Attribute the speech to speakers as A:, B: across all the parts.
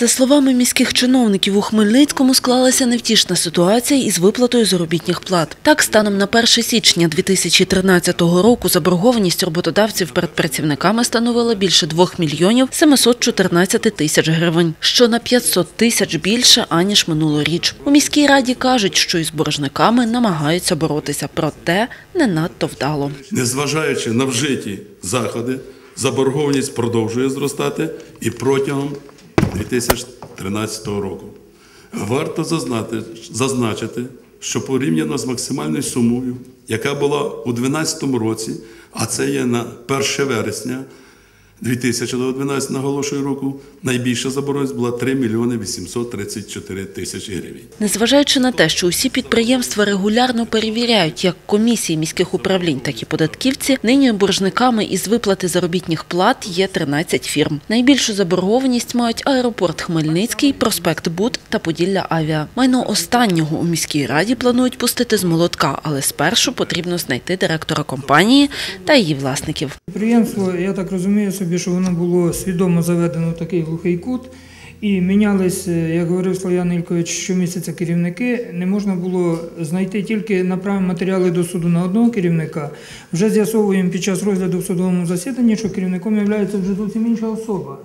A: За словами міських чиновників, у Хмельницькому склалася невтішна ситуація із виплатою заробітних плат. Так, станом на 1 січня 2013 року заборгованість роботодавців перед працівниками становила більше 2 мільйонів 714 тисяч гривень, що на 500 тисяч більше, аніж минулоріч. У міській раді кажуть, що із боржниками намагаються боротися, проте не надто вдало.
B: Незважаючи на вжиті заходи, заборгованість продовжує зростати і протягом 2013 року. Варто зазначити, що порівняно з максимальною сумою, яка була у 2012 році, а це є на 1 вересня 2012 наголошую року, найбільша заборгованість була 3 мільйони 834 тисячі гривень.
A: Незважаючи на те, що усі підприємства регулярно перевіряють як комісії міських управлінь, так і податківці, нині боржниками із виплати заробітних плат є 13 фірм. Найбільшу заборгованість мають аеропорт Хмельницький, проспект Буд та Поділля Авіа. Майно останнього у міській раді планують пустити з молотка, але спершу потрібно знайти директора компанії та її власників.
C: Підприємство, я так розумію собі, що воно було свідомо заведено в такий глухий кут. І мінялись, е, як говорив Слав'ян Ількович, щомісяця керівники. Не можна було знайти тільки направимо матеріали до суду на одного керівника. Вже з'ясовуємо під час розгляду в судовому засіданні, що керівником є вже зовсім інша особа.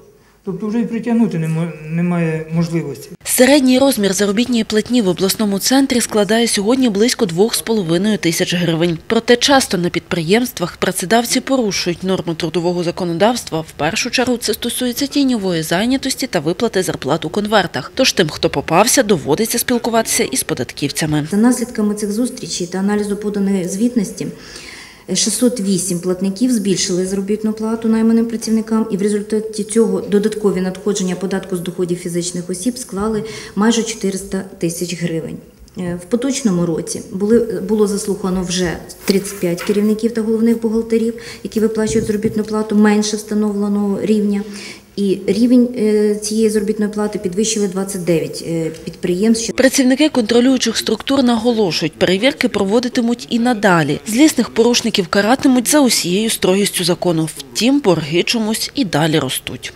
C: Тобто вже і притягнути немає можливості.
A: Середній розмір заробітної платні в обласному центрі складає сьогодні близько 2,5 тисяч гривень. Проте часто на підприємствах працедавці порушують норми трудового законодавства. В першу чергу це стосується тіньової зайнятості та виплати зарплат у конвертах. Тож тим, хто попався, доводиться спілкуватися із податківцями.
D: За наслідками цих зустрічей та аналізу поданої звітності 608 платників збільшили заробітну плату найманим працівникам, і в результаті цього додаткові надходження податку з доходів фізичних осіб склали майже 400 тисяч гривень. Е, В поточному році були, було заслухано вже 35 керівників та головних бухгалтерів, які виплачують заробітну плату менше встановленого рівня. І рівень е, цієї заробітної плати підвищили 29 е, підприємств.
A: Працівники контролюючих структур наголошують, перевірки проводитимуть і надалі. Злісних порушників каратимуть за усією строгістю закону. Втім, борги чомусь і далі ростуть.